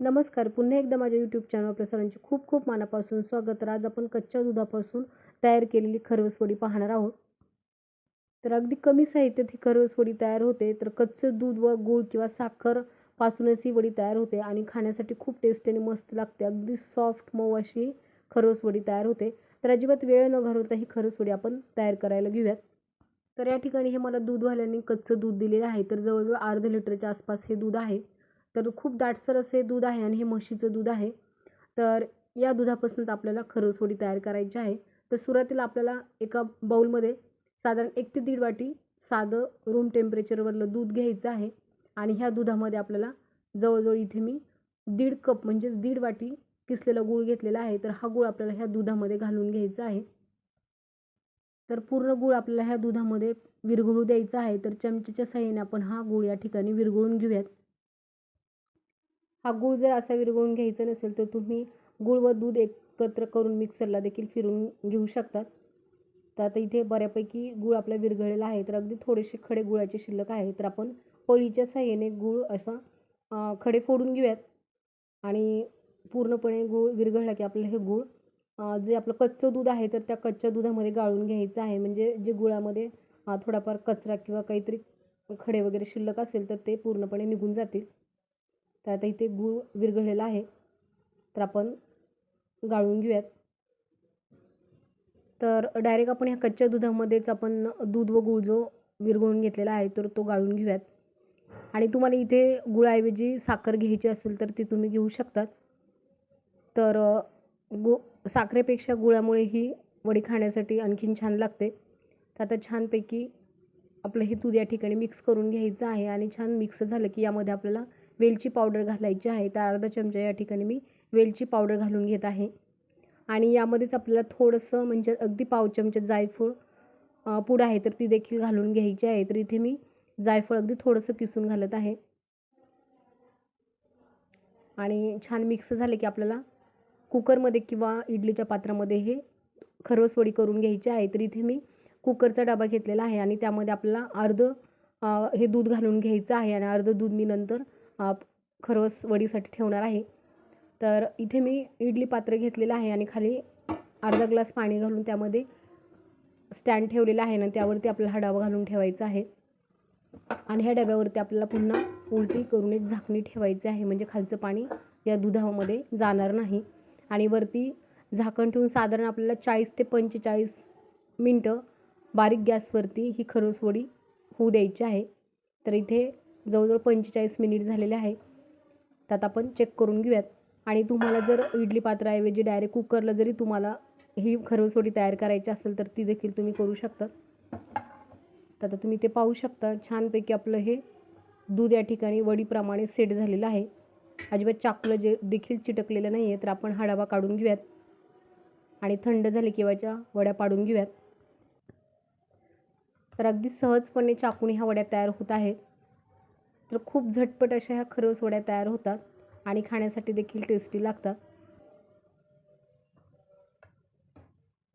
नमस्कार पुन्हा एकदा माझ्या यूट्यूब चॅनल प्रसारांचे खूप खूप मनापासून स्वागत. तर आज आपण कच्च्या दुधापासून तयार केलेली खरवसवडी पाहणार आहोत. तर अगदी कमी साहित्यात ही खरवसवडी तयार होते. तर कच्चं दूध व गूळ किंवा साखर पासूनच ही वडी तयार होते आणि खाण्यासाठी खूप टेस्टी आणि मस्त लागते. अगदी सॉफ्ट मऊ अशी खरवसवडी तयार होते. तर अजिबात वेळ न घालवता ही खरवसवडी आपण तयार करायला घेऊयात. तर या ठिकाणी हे मला दूधवाल्यांनी कच्चं दूध दिलेलं आहे. तर जवळजवळ अर्धा लिटरच्या आसपास हे दूध आहे. तर खूप दाटसर असे दूध आहे आणि हे म्हशीचं दूध आहे. तर या दुधापासूनच आपल्याला खरसोडी तयार करायची आहे. तर सुरुवातीला आपल्याला एका बाऊलमध्ये साधारण एक ते दीड वाटी साधं रूम टेम्परेचरवरलं दूध घ्यायचं आहे. आणि ह्या दुधामध्ये आपल्याला जवळजवळ इथे मी दीड कप म्हणजेच दीड वाटी किसलेला गूळ घेतलेला आहे. तर हा गूळ आपल्याला ह्या दुधामध्ये घालून घ्यायचा आहे. तर पूर्ण गूळ आपल्याला ह्या दुधामध्ये विरघळू द्यायचा आहे. तर चमच्याच्या साह्याने आपण हा गूळ या ठिकाणी विरघळून घेऊयात. हा गूळ जर असा विरघळून घ्यायचा नसेल तर तुम्ही गूळ व दूध एकत्र करून मिक्सरला देखील फिरून घेऊ शकतात. तर आता इथे बऱ्यापैकी गूळ आपला विरघळलेला आहे तर अगदी थोडेसे खडे गुळाचे शिल्लक आहे. तर आपण पळीच्या साह्याने गूळ असा खडे फोडून घेऊयात. आणि पूर्णपणे गूळ विरघळला की आपलं हे गूळ जे आपलं कच्चं दूध आहे तर त्या कच्च्या दुधामध्ये गाळून घ्यायचं आहे. म्हणजे जे गुळामध्ये थोडाफार कचरा किंवा काहीतरी खडे वगैरे शिल्लक असेल तर ते पूर्णपणे निघून जातील. तर आता इथे गूळ विरघळलेला आहे. तर आपण गाळून घेऊयात. तर डायरेक्ट आपण ह्या कच्च्या दुधामध्येच आपण दूध व गूळ जो विरघळून घेतलेला आहे तर तो गाळून घेऊयात. आणि तुम्हाला इथे गुळाऐवजी साखर घ्यायची असेल तर ती तुम्ही घेऊ शकतात. तर गु साखरेपेक्षा गुळामुळे ही वडी खाण्यासाठी आणखीन छान लागते. तर आता छानपैकी आपलं हे दूध या ठिकाणी मिक्स करून घ्यायचं आहे आणि छान मिक्स झालं की यामध्ये आपल्याला वेलची पावडर घालायची आहे. तर अर्धा चमचा या ठिकाणी मी वेलची पावडर घालून घेत आहे. आणि यामध्येच आपल्याला थोडंसं म्हणजे अगदी पाव चमचा जायफळ पूड आहे तर ती देखील घालून घ्यायची आहे. तर इथे मी जायफळ अगदी थोडंसं किसून घालत आहे. आणि छान मिक्स झाले की आपल्याला कुकरमध्ये किंवा इडलीच्या पात्रामध्ये हे खरवसवडी करून घ्यायची आहे. तर इथे मी कुकरचा डबा घेतलेला आहे आणि त्यामध्ये आपल्याला अर्धं हे दूध घालून घ्यायचं आहे. आणि अर्धं दूध मी नंतर खरवस वडीसाठी ठेवणार आहे. तर इथे मी इडली पात्र घेतलेलं आहे आणि खाली अर्धा ग्लास पाणी घालून त्यामध्ये स्टँड ठेवलेला आहे ना त्यावरती आपल्याला हा डबा घालून ठेवायचा आहे. आणि ह्या डब्यावरती आपल्याला पुन्हा उलटी करून एक झाकणी ठेवायची आहे. म्हणजे खालचं पाणी या दुधामध्ये जाणार नाही. आणि वरती झाकण ठेवून साधारण आपल्याला चाळीस ते पंचेचाळीस मिनटं बारीक गॅसवरती ही खरवसवडी होऊ द्यायची आहे. तर इथे जवळजवळ पंचेचाळीस मिनिट झालेले आहे. त्यात आपण चेक करून घेऊयात. आणि तुम्हाला जर इडली पात्राऐवजी डायरेक्ट कुकरला जरी तुम्हाला ही खरवसवडी तयार करायची असेल तर ती देखील तुम्ही करू शकता. तर आता तुम्ही ते पाहू शकता छानपैकी आपलं हे दूध या ठिकाणी वडीप्रमाणे सेट झालेलं आहे. अजिबात चाकलं जे देखील चिटकलेलं नाही आहे तर आपण हडावा काढून घेऊयात. आणि थंड झाले किंवाच्या वड्या पाडून घेऊयात. तर अगदी सहजपणे चाकून ह्या वड्या तयार होत आहेत. तर खूप झटपट अशा ह्या खरवस वड्या तयार होतात आणि खाण्यासाठी देखील टेस्टी लागतात.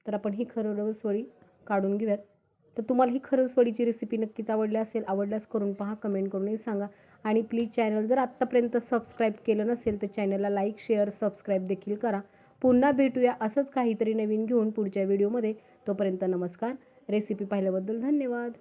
तर आपण ही खरवसवडी काढून घेऊयात. तर तुम्हाला ही खरसवडीची रेसिपी नक्कीच आवडली असेल आवडल्यास करून पहा कमेंट करूनही सांगा. आणि प्लीज चॅनल जर आत्तापर्यंत सबस्क्राईब केलं नसेल तर चॅनलला लाईक शेअर सबस्क्राईब देखील करा. पुन्हा भेटूया असंच काहीतरी नवीन घेऊन पुढच्या व्हिडिओमध्ये तोपर्यंत नमस्कार. रेसिपी पाहिल्याबद्दल धन्यवाद.